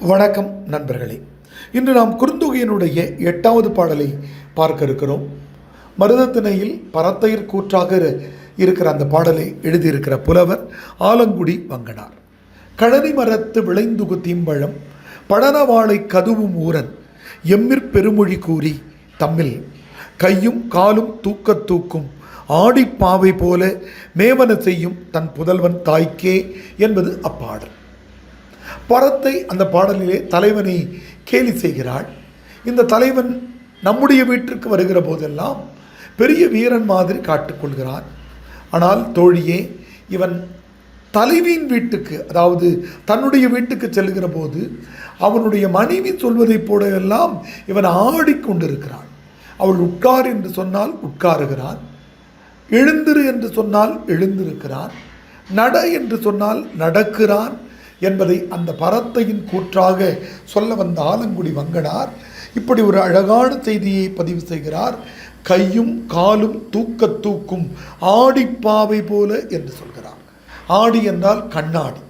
வணக்கம் நண்பர்களே. இன்று நாம் குறுந்தொகையினுடைய எட்டாவது பாடலை பார்க்க இருக்கிறோம். மருதத்திணையில் பரத்தையர் கூற்றாக இருக்கிற அந்த பாடலை எழுதியிருக்கிற புலவர் ஆலங்குடி வங்கனார். கழனி மரத்து விளைந்துகு தீம்பழம் படனவாளை கதுவும் ஊரன் எம்மிற் பெருமொழி கூறி தம்மில் கையும் காலும் தூக்கத் தூக்கும் ஆடிப்பாவை போல மேவன செய்யும் தன் புதல்வன் தாய்க்கே என்பது அப்பாடல். பரத்தை அந்த பாடலிலே தலைவனை கேலி செய்கிறாள். இந்த தலைவன் நம்முடைய வீட்டிற்கு வருகிற போதெல்லாம் பெரிய வீரன் மாதிரி காட்டுக்கொள்கிறான் ஆனால் தோழியே இவன் தலைவியின் வீட்டுக்கு அதாவது தன்னுடைய வீட்டுக்கு செல்கிற போது அவனுடைய மனைவி சொல்வதைப் போலெல்லாம் இவன் ஆடிக்கொண்டிருக்கிறான் அவள் உட்கார் என்று சொன்னால் உட்காருகிறான். எழுந்திரு என்று சொன்னால் எழுந்திருக்கிறான். நட என்று சொன்னால் நடக்கிறான். என்பதை அந்த பரத்தையின் கூற்றாக சொல்ல வந்த ஆலங்குடி வங்கனார் இப்படி ஒரு அழகான செய்தியை பதிவு செய்கிறார். கையும் காலும் தூக்க தூக்கும் ஆடிப்பாவை போல என்று சொல்கிறார். ஆடி என்றால் கண்ணாடி.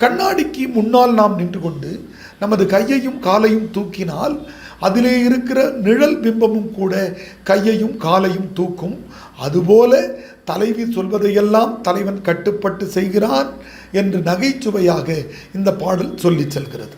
கண்ணாடிக்கு முன்னால் நாம் நின்று கொண்டு நமது கையையும் காலையும் தூக்கினால் அதிலே இருக்கிற நிழல் பிம்பமும் கூட கையையும் காலையும் தூக்கும். அதுபோல தலைவி சொல்வதையெல்லாம் தலைவன் கட்டுப்பட்டு செய்கிறான் என்று நகைச்சுவையாக இந்த பாடல் சொல்லிச் செல்கிறது.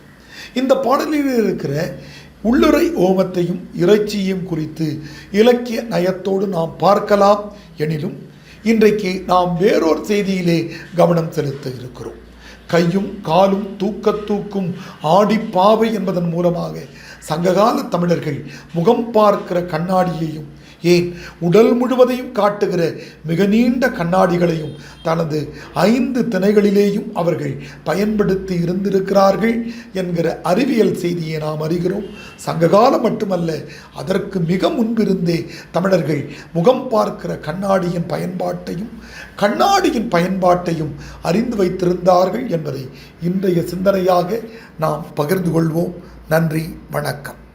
இந்த பாடலில் இருக்கிற உள்ளுரை ஓமத்தையும் இறைச்சியையும் குறித்து இலக்கிய நயத்தோடு நாம் பார்க்கலாம். எனினும் இன்றைக்கு நாம் வேறொரு செய்தியிலே கவனம் செலுத்த இருக்கிறோம். கையும் காலும் தூக்க தூக்கும் ஆடிப்பாவை என்பதன் மூலமாக சங்ககால தமிழர்கள் முகம் பார்க்கிற கண்ணாடியையும் ஏன்? உடல் முழுவதையும் காட்டுகிற மிக நீண்ட கண்ணாடிகளையும் தனது ஐந்து திணைகளிலேயும் அவர்கள் பயன்படுத்தி இருந்திருக்கிறார்கள் என்கிற அறிவியல் செய்தியை நாம் அறிகிறோம். சங்ககாலம் மட்டுமல்ல அதற்கு மிக முன்பிருந்தே தமிழர்கள் முகம் பார்க்கிற கண்ணாடியின் பயன்பாட்டையும் கண்ணாடியின் பயன்பாட்டையும் அறிந்து வைத்திருந்தார்கள் என்பதை இன்றைய சிந்தனையாக நாம் பகிர்ந்து கொள்வோம். நன்றி வணக்கம்.